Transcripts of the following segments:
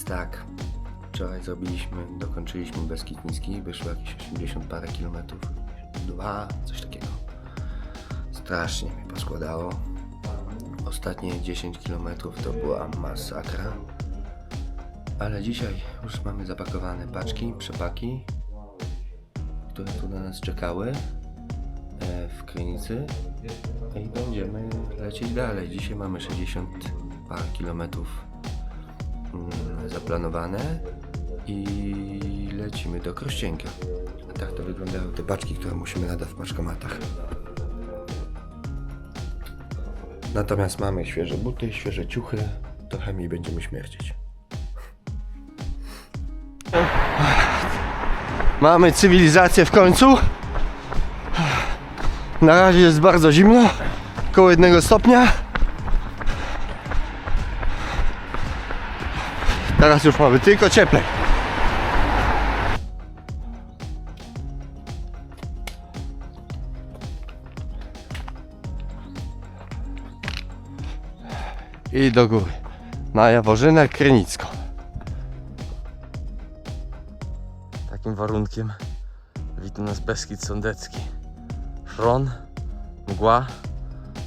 Więc tak, wczoraj zrobiliśmy, dokończyliśmy Beskid Niski, wyszło jakieś 80 parę kilometrów, dwa, coś takiego. Strasznie mnie poskładało. Ostatnie 10 kilometrów to była masakra. Ale dzisiaj już mamy zapakowane paczki, przepaki, które tu na nas czekały e, w Krynicy i będziemy lecieć dalej. Dzisiaj mamy 60 parę kilometrów zaplanowane i lecimy do Krościenka. Tak to wyglądają te paczki, które musimy nadać w paczkomatach. Natomiast mamy świeże buty, świeże ciuchy, trochę mniej będziemy śmierdzieć. Mamy cywilizację w końcu. Na razie jest bardzo zimno, około jednego stopnia. Teraz już mamy tylko cieplej. I do góry. Na Jaworzynę Krynicką. Takim warunkiem wita nas Beskid Sądecki. Szron, mgła,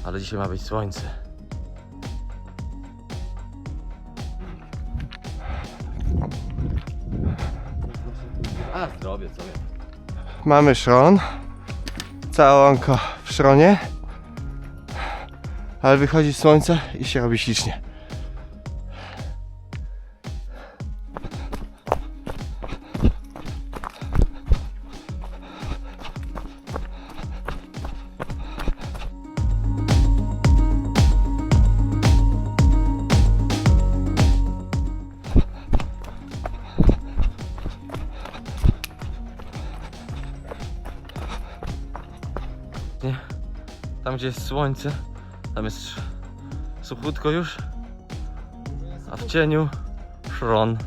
ale dzisiaj ma być słońce. A, co ja. Mamy szron. Całonko w szronie. Ale wychodzi słońce i się robi ślicznie. Nie? Tam gdzie jest słońce, tam jest suchutko już, a w cieniu szron.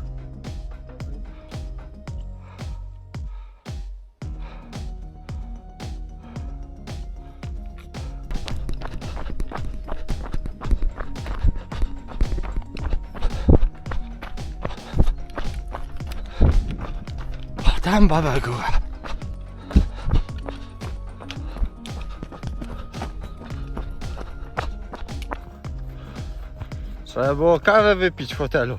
Tam baba góra. Trzeba było kawę wypić w hotelu.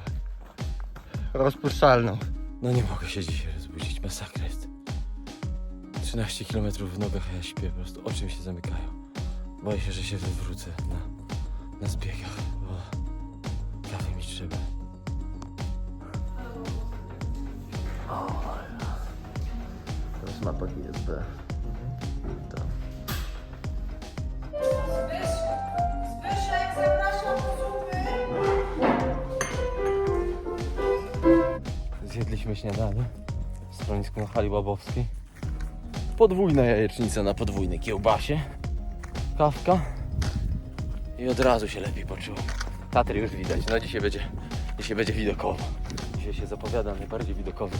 Rozpuszczalną. No nie mogę się dzisiaj rozbudzić, masakra jest. 13 km w nogach, a ja śpię, po prostu oczy mi się zamykają. Boję się, że się wywrócę na, na zbiegach, bo kawy mi trzeba. To jest mapa GSB. Zjedliśmy śniadanie w schronisku na hali babowskiej. Podwójna jajecznica na podwójnej kiełbasie. Kawka. I od razu się lepiej poczułem. Tatry już widać. No dzisiaj będzie, dzisiaj będzie widokowo. Dzisiaj się zapowiada najbardziej widokowy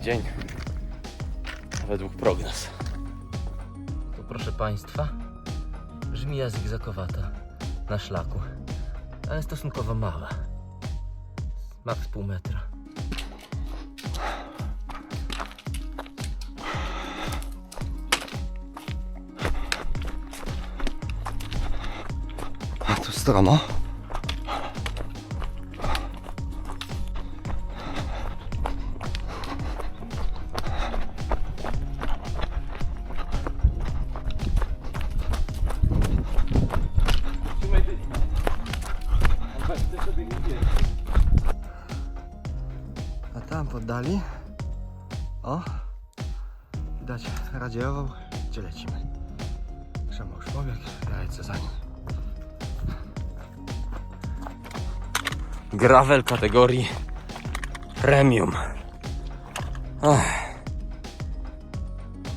dzień według prognoz. To proszę Państwa, żmija zigzakowata na szlaku, ale stosunkowo mała. Max pół metra. Tu strono. A tam poddali. O, widać radziejował, gdzie lecimy. Przemo już pobiegł, ja lecę za nim. Gravel kategorii premium.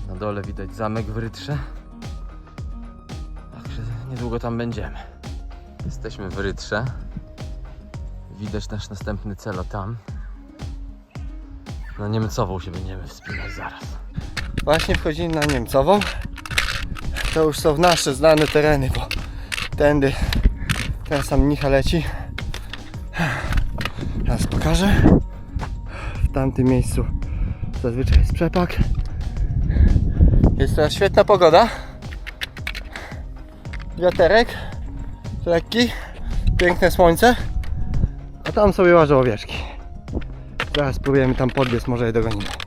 Na dole widać zamek w Rytrze. Także niedługo tam będziemy. Jesteśmy w Rytrze. Widać nasz następny cel tam. Na Niemcową się będziemy wspinać zaraz. Właśnie wchodzimy na Niemcową. To już są nasze znane tereny, bo tędy ten sam Micha leci. Pokażę. W tamtym miejscu zazwyczaj jest przepak. Jest teraz świetna pogoda. Wiaterek lekki, piękne słońce. A tam sobie łażą owieczki. Zaraz spróbujemy tam podbiec, może je dogonimy.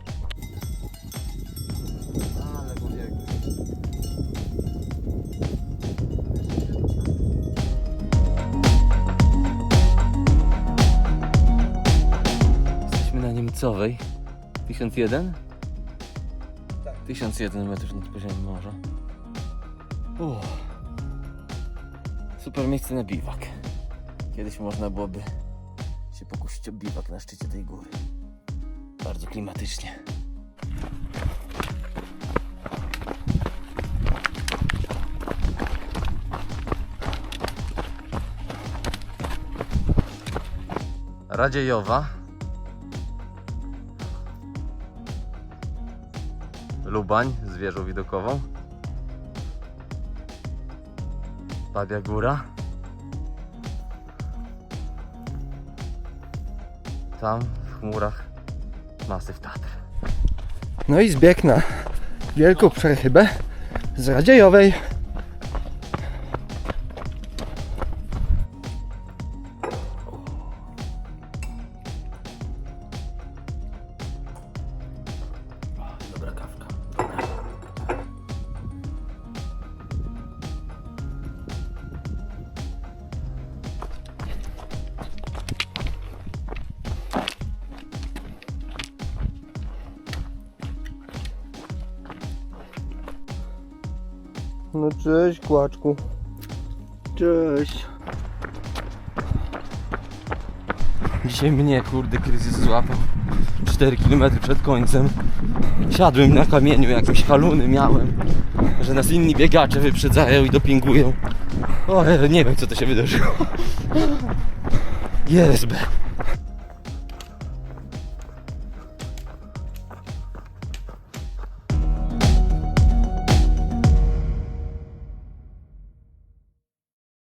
Niemcowej. 1001? Tak. 1001 metrów nad poziomem morza. Uff. Super miejsce na biwak. Kiedyś można byłoby się pokusić o biwak na szczycie tej góry. Bardzo klimatycznie. Radziejowa. Lubań z wieżą widokową. Babia Góra. Tam w chmurach masyw Tatr. No i zbieg na wielką przechybę z Radziejowej. No cześć, kłaczku. Cześć. Dzisiaj mnie kurde kryzys złapał. 4 km przed końcem. Siadłem na kamieniu, jakieś haluny miałem Że nas inni biegacze wyprzedzają i dopingują. O, nie wiem co to się wydarzyło. Jest